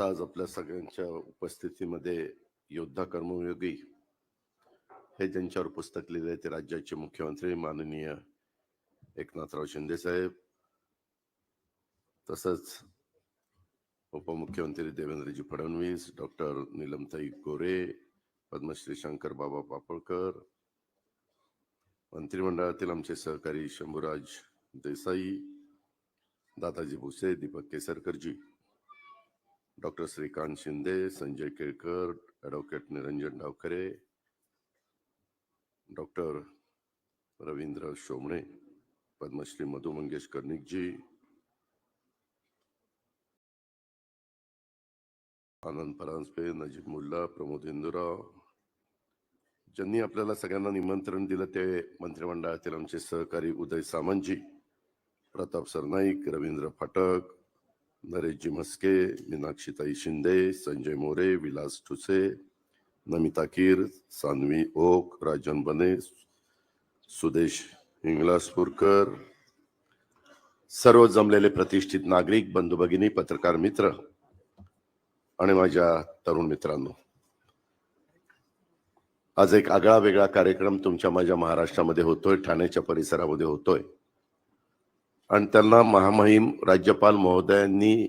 आज आपल्या सगळ्यांच्या उपस्थितीमध्ये योद्धा कर्मयोगी हे ज्यांच्यावर पुस्तक लिहिले ते राज्याचे मुख्यमंत्री माननीय एकनाथराव शिंदे साहेब. तसंच उपमुख्यमंत्री देवेंद्रजी फडणवीस डॉक्टर नीलमताई गोरे पद्मश्री शंकर बाबा पापळकर मंत्रिमंडळातील आमचे सहकारी Shambhuraj Desai Dadaji Bhuse Deepak केसरकरजी doctor Shrikant Shinde Sanjay Kelkar advocate Niranjan Davkhare doctor Ravindra Shomne Padmashri Madhu Mangesh कर्णिकजी Anand Paranjpe Najeeb Mulla Pramod Indurao. ज्यांनी आपल्याला सगळ्यांना निमंत्रण दिलं ते मंत्रिमंडळातील आमचे सहकारी उदय सामंतजी प्रताप सरनाईक रवींद्र फाटक नरेशजी म्हस्के मीनाक्षीताई शिंदे संजय मोरे विलास ठुसे नमिता कीर सान्वी ओक राजन बने सुदेश इंगलासपूरकर सर्व जमलेले प्रतिष्ठित नागरिक बंधू भगिनी पत्रकार मित्र आणि माझ्या तरुण मित्रांनो. आज एक आगळा वेगळा कार्यक्रम तुमच्या माझ्या महाराष्ट्रामध्ये होतोय ठाण्याच्या परिसरामध्ये होतोय. आणि त्यांना महामहिम राज्यपाल महोदयांनी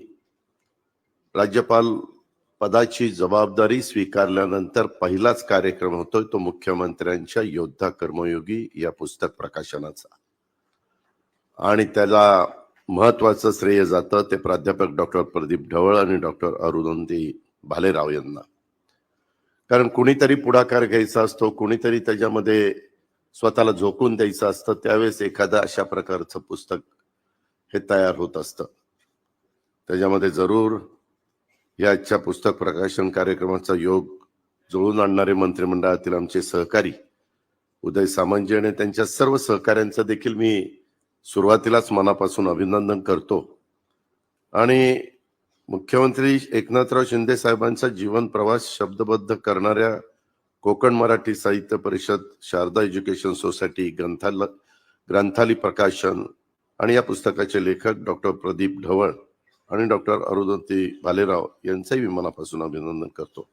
राज्यपाल पदाची जबाबदारी स्वीकारल्यानंतर पहिलाच कार्यक्रम होतोय तो मुख्यमंत्र्यांच्या योद्धा कर्मयोगी या पुस्तक प्रकाशनाचा. आणि त्याला महत्वाचं श्रेय जातं ते प्राध्यापक डॉक्टर प्रदीप ढवळ आणि डॉक्टर अरुणंदी भालेराव यांना. कारण कुणीतरी पुढाकार घ्यायचा असतो कुणीतरी त्याच्यामध्ये स्वतःला झोकून द्यायचं असतं त्यावेळेस एखादं अशा प्रकारचं पुस्तक हे तयार होत असतं. त्याच्यामध्ये जरूर या आजच्या पुस्तक प्रकाशन कार्यक्रमाचा योग जुळून आणणारे मंत्रिमंडळातील आमचे सहकारी उदय सामंजी आणि त्यांच्या सर्व सहकाऱ्यांचं देखील मी सुरुवातीलाच मनापासून अभिनंदन करतो. आणि मुख्यमंत्री एकनाथराव शिंदे साहेबांचा जीवन प्रवास शब्दबद्ध करणाऱ्या कोकण मराठी साहित्य परिषद शारदा एज्युकेशन सोसायटी ग्रंथाल ग्रंथाली प्रकाशन आणि या पुस्तकाचे लेखक डॉक्टर प्रदीप ढवळ आणि डॉक्टर अरुदंती भालेराव यांचंही मी मनापासून अभिनंदन करतो.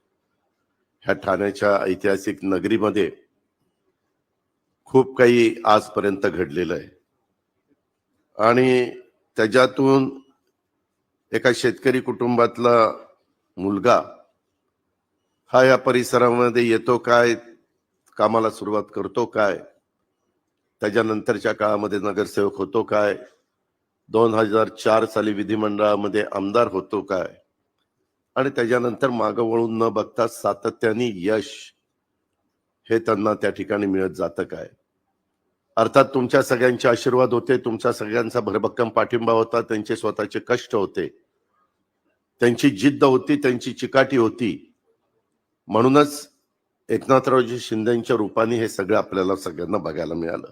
ह्या ठाण्याच्या ऐतिहासिक नगरीमध्ये खूप काही आजपर्यंत घडलेलं आहे. आणि त्याच्यातून एका शेतकरी कुटुंबातला मुलगा हा या परिसरामध्ये येतो काय कामाला सुरुवात करतो काय त्याच्यानंतरच्या काळामध्ये नगरसेवक होतो काय? दोन हजार चार साली विधिमंडळामध्ये आमदार होतो काय? आणि त्याच्यानंतर मागं वळून न बघता सातत्याने यश हे त्यांना त्या ठिकाणी मिळत जातं काय? अर्थात तुमच्या सगळ्यांचे आशीर्वाद होते तुमच्या सगळ्यांचा भरभक्कम पाठिंबा होता त्यांचे स्वतःचे कष्ट होते त्यांची जिद्द होती त्यांची चिकाटी होती. म्हणूनच एकनाथरावजी शिंदेच्या रूपाने हे सगळं आपल्याला सगळ्यांना बघायला मिळालं.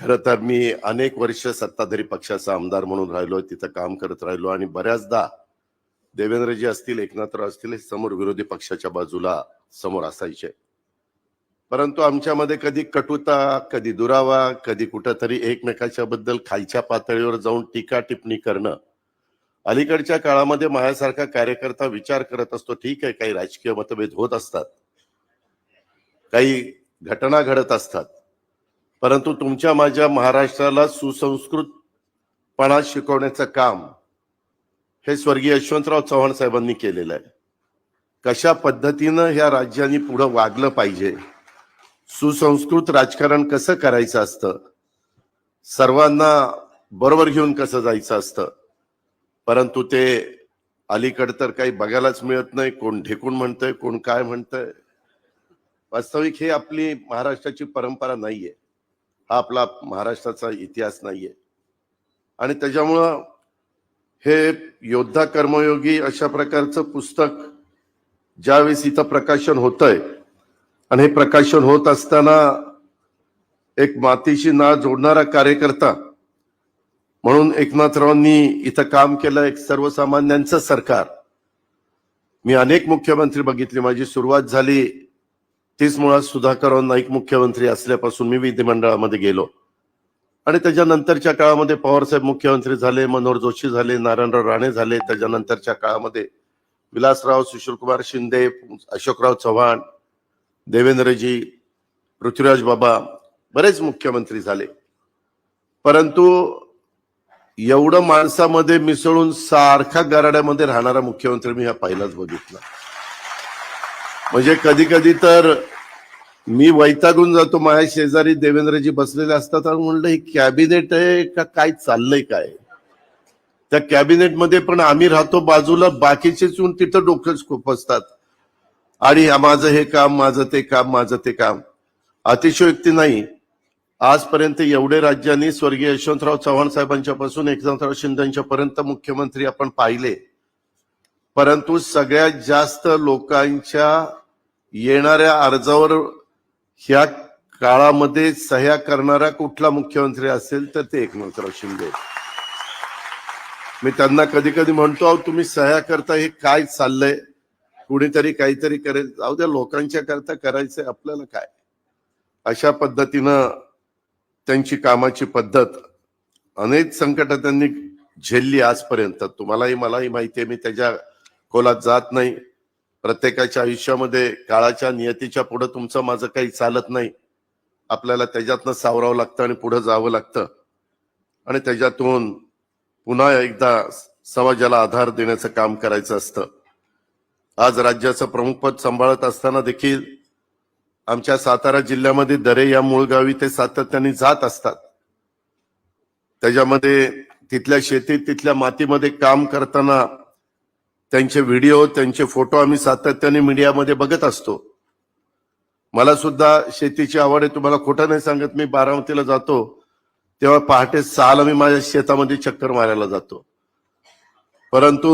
खर तर मी अनेक वर्ष सत्ताधारी पक्षाचा आमदार म्हणून राहिलो तिथं काम करत राहिलो आणि बऱ्याचदा देवेंद्रजी असतील एकनाथराव असतील समोर विरोधी पक्षाच्या बाजूला समोर असायचे. परंतु आमच्यामध्ये कधी कटुता कधी दुरावा कधी कुठंतरी एकमेकाच्या बद्दल खालच्या पातळीवर जाऊन टीका टिप्पणी करणं. अलीकडच्या काळामध्ये माझ्यासारखा कार्यकर्ता विचार करत असतो ठीक आहे काही राजकीय मतभेद होत असतात. काही घटना घडत असतात. परंतु तुमच्या माझ्या महाराष्ट्राला सुसंस्कृतपणा शिकवण्याचं काम हे स्वर्गीय यशवंतराव चव्हाण साहेबांनी केलेलं आहे. कशा पद्धतीनं ह्या राज्यांनी पुढं वागलं पाहिजे? सुसंस्कृत राजकारण कसं करायचं असतं? सर्वांना बरोबर घेऊन कसं जायचं असतं? परंतु ते अलीकडे तर काही बघायलाच मिळत नाही. कोण ढेकून म्हणतंय कोण काय म्हणतंय? वास्तविक हे आपली महाराष्ट्राची परंपरा नाहीये. हा आपला महाराष्ट्राचा इतिहास नाही आहे आणि त्याच्यामुळं हे योद्धा कर्मयोगी अशा प्रकारचं पुस्तक ज्यावेळेस इथं प्रकाशन होतंय आणि हे प्रकाशन होत असताना एक मातीशी नाळ जोडणारा कार्यकर्ता म्हणून एकनाथरावांनी इथं काम केलं एक सर्वसामान्यांचं सरकार. मी अनेक मुख्यमंत्री बघितले माझी सुरुवात झाली तीच मुळात सुधाकरराव नाईक मुख्यमंत्री असल्यापासून मी विधिमंडळामध्ये गेलो. आणि त्याच्यानंतरच्या काळामध्ये पवारसाहेब मुख्यमंत्री झाले मनोहर जोशी झाले नारायणराव राणे झाले. त्याच्यानंतरच्या काळामध्ये विलासराव सुशीलकुमार शिंदे अशोकराव चव्हाण देवेंद्रजी पृथ्वीराज बाबा बरेच मुख्यमंत्री झाले. परंतु एवढं माणसामध्ये मिसळून सारखा गराड्यामध्ये राहणारा मुख्यमंत्री मी हा पहिलाच बघितला. म्हणजे कधी कधी तर मी वैतागून जातो माझ्या शेजारी देवेंद्रजी बसलेले असतात आणि म्हणलं हे कॅबिनेट आहे का काय चाललंय काय? त्या कॅबिनेटमध्ये पण आम्ही राहतो बाजूला बाकीचेच येऊन तिथं डोकंच खुपसतात आणि माझं हे काम माझं ते काम माझं ते काम. अतिशयोक्ती नाही. आजपर्यंत एवढे राज्यांनी स्वर्गीय यशवंतराव चव्हाण साहेबांच्या पासून एकनाथराव शिंदेच्या पर्यंत मुख्यमंत्री आपण पाहिले. परंतु सगळ्यात जास्त लोकांच्या येणाऱ्या अर्जावर ह्या काळामध्ये सह्या करणारा कुठला मुख्यमंत्री असेल तर ते एकनाथराव शिंदे. मी त्यांना कधी कधी म्हणतो अहो तुम्ही सह्या करता हे काय चाललंय? कुणीतरी काहीतरी करेल. जाऊ द्या लोकांच्या करता करायचंय आपल्याला काय? अशा पद्धतीनं त्यांची कामाची पद्धत अनेक संकट त्यांनी झेलली आजपर्यंत. तुम्हालाही मलाही माहिती आहे मी त्याच्या खोलात जात नाही. प्रत्येकाच्या आयुष्यामध्ये काळाच्या नियतीच्या पुढे तुमचं माझं काही चालत नाही. आपल्याला त्याच्यातनं सावरावं लागतं आणि पुढे जावं लागतं. आणि त्याच्यातून पुन्हा एकदा समाजाला आधार देण्याचं काम करायचं असतं. आज राज्याचं प्रमुखपद सांभाळत असताना देखील आमच्या सातारा जिल्ह्यामध्ये दरे या मूळ गावी ते सातत्याने जात असतात. त्याच्यामध्ये तिथल्या शेतीत तिथल्या मातीमध्ये काम करताना त्यांचे व्हिडिओ त्यांचे फोटो आम्ही सातत्याने मीडियामध्ये बघत असतो. मला सुद्धा शेतीची आवड आहे तुम्हाला खोटं नाही सांगत मी बारामतीला जातो. तेव्हा पहाटे सहाला मी माझ्या शेतामध्ये चक्कर मारायला जातो. परंतु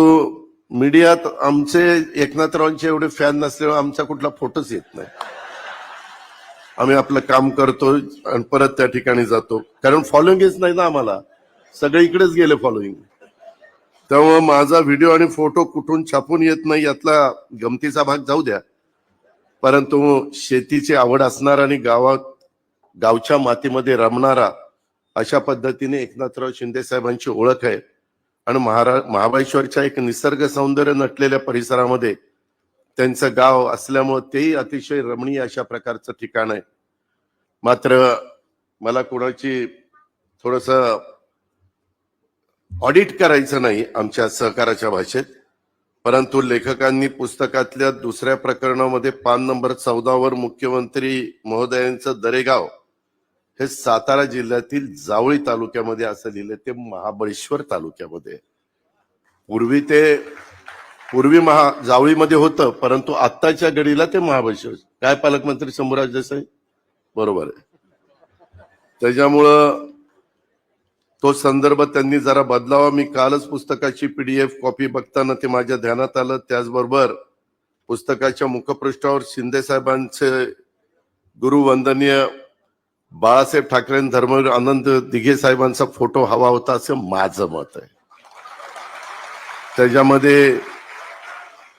मीडियात आमचे एकनाथरावांचे एवढे फॅन नसल्यामुळे आमचा कुठला फोटोच येत नाही. आम्ही आपलं काम करतो आणि परत त्या ठिकाणी जातो. कारण फॉलोइंगच नाही ना आम्हाला. सगळे इकडेच गेले फॉलोईंग त्यामुळे माझा व्हिडिओ आणि फोटो कुठून छापून येत नाही यातला गमतीचा भाग जाऊ द्या. परंतु शेतीची आवड असणारा आणि गावात गावच्या मातीमध्ये रमणारा अशा पद्धतीने एकनाथराव शिंदे साहेबांची ओळख आहे. आणि महारा महाबळेश्वरच्या एक निसर्ग सौंदर्य नटलेल्या परिसरामध्ये त्यांचं गाव असल्यामुळं तेही अतिशय रमणीय अशा प्रकारचं ठिकाण आहे. मात्र मला कोणाची थोडस ऑडिट करायचं नाही आमच्या सहकाराच्या भाषेत परंतु लेखकांनी पुस्तकातल्या दुसऱ्या प्रकरणामध्ये पान नंबर चौदावर मुख्यमंत्री महोदयांचं दरेगाव हे सातारा जिल्ह्यातील जावळी तालुक्यामध्ये असं लिहिलं ते महाबळेश्वर तालुक्यामध्ये. आहे. पूर्वी ते पूर्वी महा जावळीमध्ये होतं परंतु आत्ताच्या घडीला ते महाबळेश्वर. काय पालकमंत्री शंभूराज देसाई? बरोबर आहे. त्याच्यामुळं तो संदर्भ त्यांनी जरा बदलावा. मी कालच पुस्तकाची पीडीएफ कॉपी बघताना ते माझ्या ध्यानात आलं. त्याचबरोबर पुस्तकाच्या मुखपृष्ठावर शिंदे साहेबांचे गुरुवंदनीय बाळासाहेब ठाकरे धर्म आनंद दिघे साहेबांचा फोटो हवा होता असं माझं मत आहे. त्याच्यामध्ये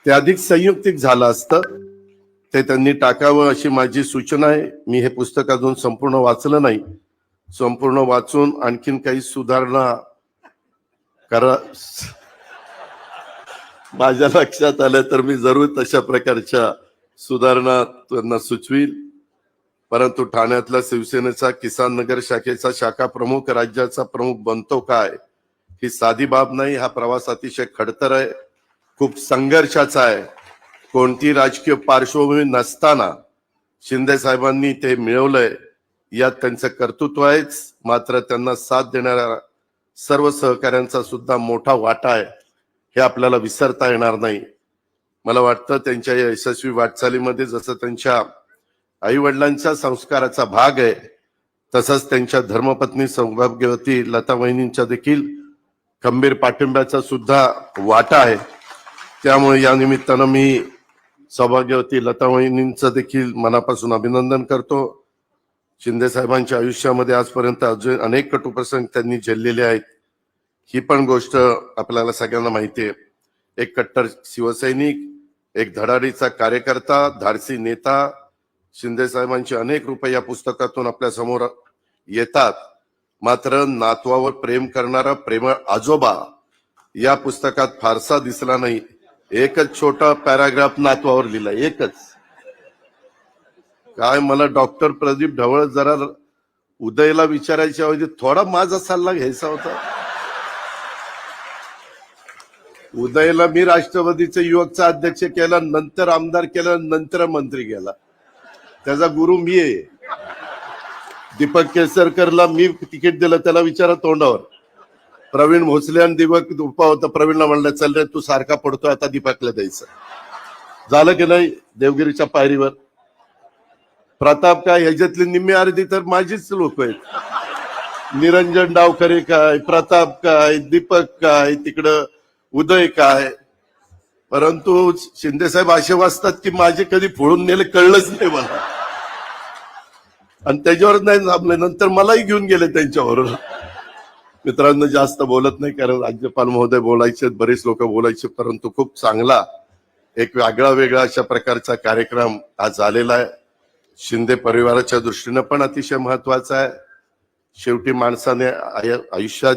ते अधिक संयुक्तिक झालं असतं. ते त्यांनी टाकावं अशी माझी सूचना आहे. मी हे पुस्तक अजून संपूर्ण वाचलं नाही. संपूर्ण वाचून आणखीन काही सुधारणा करा. माझ्या लक्षात आलं तर मी जरूर तशा प्रकारच्या सुधारणा त्यांना सुचवील परंतु ठाण्यातला शिवसेनेचा किसान नगर शाखेचा शाखा प्रमुख राज्याचा प्रमुख बनतो काय? ही साधी बाब नाही हा प्रवास अतिशय खडतर आहे. खूप संघर्षाचा आहे. कोणती राजकीय पार्श्वभूमी नसताना शिंदे साहेबांनी ते मिळवलंय. यात त्यांचं कर्तृत्व आहेच. मात्र त्यांना साथ देणाऱ्या सर्व सहकाऱ्यांचा सुद्धा मोठा वाटा आहे. हे आपल्याला विसरता येणार नाही. मला वाटतं त्यांच्या या यशस्वी वाटचालीमध्ये जसं त्यांच्या आई वडिलांच्या संस्काराचा भाग आहे तसंच त्यांच्या धर्मपत्नी सौभाग्यवती लता वहिनींच्या देखील खंबीर पाठिंब्याचा सुद्धा वाटा आहे. त्यामुळे या निमित्तानं मी सौभाग्यवती लता वहिनींचं देखील मनापासून अभिनंदन करतो. शिंदे साहेबांच्या आयुष्यामध्ये आजपर्यंत अजून अनेक कटुप्रसंग त्यांनी झेललेले आहेत. ही पण गोष्ट आपल्याला सगळ्यांना माहिती आहे. एक कट्टर शिवसैनिक एक धडाडीचा कार्यकर्ता धाडसी नेता शिंदे साहेबांचे अनेक रुपये या पुस्तकातून आपल्यासमोर येतात. मात्र नातवावर प्रेम करणारा प्रेमळ आजोबा या पुस्तकात फारसा दिसला नाही. एकच छोटा पॅराग्राफ नातवावर लिहिला एकच. काय मला डॉक्टर प्रदीप ढवळ जरा उदयला विचारायच्या ऐवजी थोडा माझा सल्ला घ्यायचा होता. उदयला मी राष्ट्रवादीचे युवकचा अध्यक्ष केला नंतर आमदार केला नंतर मंत्री केला. त्याचा गुरु मी आहे. दीपक केसरकरला मी तिकीट दिलं त्याला विचारा तोंडावर. प्रवीण भोसले आणि दीपक दुपा होता. प्रवीणला म्हणलं चल रे तू सारखा पडतोय आता दीपकला द्यायचं. झालं की नाही? देवगिरीच्या पायरीवर. प्रताप काय ह्याच्यातली निम्मी अर्धी तर माझीच लोक आहेत. निरंजन डावखरे काय प्रताप काय दीपक काय तिकडं उदय काय. परंतु शिंदे साहेब असे वाचतात की माझे कधी फोडून नेले कळलंच नाही मला. आणि त्याच्यावर नाही थांबले नंतर मलाही घेऊन गेले त्यांच्याबरोबर. मित्रांनो जास्त बोलत नाही कारण राज्यपाल महोदय बोलायचे बरेच लोक बोलायचे परंतु खूप चांगला एक वेगळा वेगळा अशा प्रकारचा कार्यक्रम आज झालेला आहे. शिंदे परिवाराच्या दृष्टीनं पण अतिशय महत्त्वाचा आहे. शेवटी माणसाने आय- आयुष्यात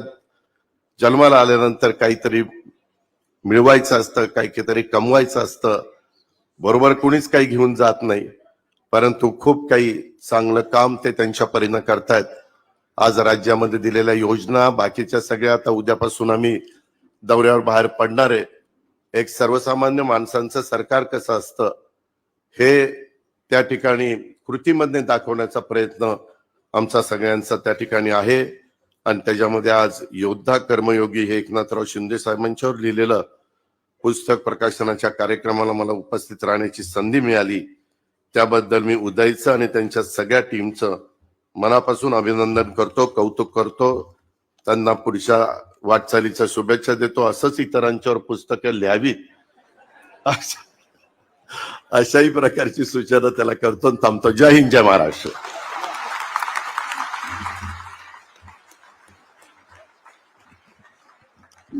जन्माला आल्यानंतर काहीतरी मिळवायचं असतं काहीतरी कमवायचं असतं. बरोबर कुणीच काही घेऊन जात नाही. परंतु खूप काही चांगलं काम ते त्यांच्या परीनं करतायत. आज राज्यामध्ये दिलेल्या योजना बाकीच्या सगळ्या आता उद्यापासून आम्ही दौऱ्यावर बाहेर पडणार आहे. एक सर्वसामान्य माणसांचं सरकार कसं असतं हे त्या ठिकाणी कृतीमध्ये दाखवण्याचा प्रयत्न आमचा सगळ्यांचा त्या ठिकाणी आहे. आणि त्याच्यामध्ये आज योद्धा कर्मयोगी हे एकनाथराव शिंदे साहेबांच्यावर लिहिलेलं पुस्तक प्रकाशनाच्या कार्यक्रमाला मला उपस्थित राहण्याची संधी मिळाली. त्याबद्दल मी उदयचं आणि त्यांच्या सगळ्या टीमचं मनापासून अभिनंदन करतो कौतुक करतो. त्यांना पुढच्या वाटचालीच्या शुभेच्छा देतो. असंच इतरांच्यावर पुस्तकं लिहावीत. अशा- अशाही प्रकारची सूचना त्याला करतो. थांबतो. जय हिंद जय महाराष्ट्र.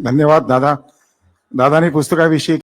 धन्यवाद दादा. दादानी पुस्तकाविषयी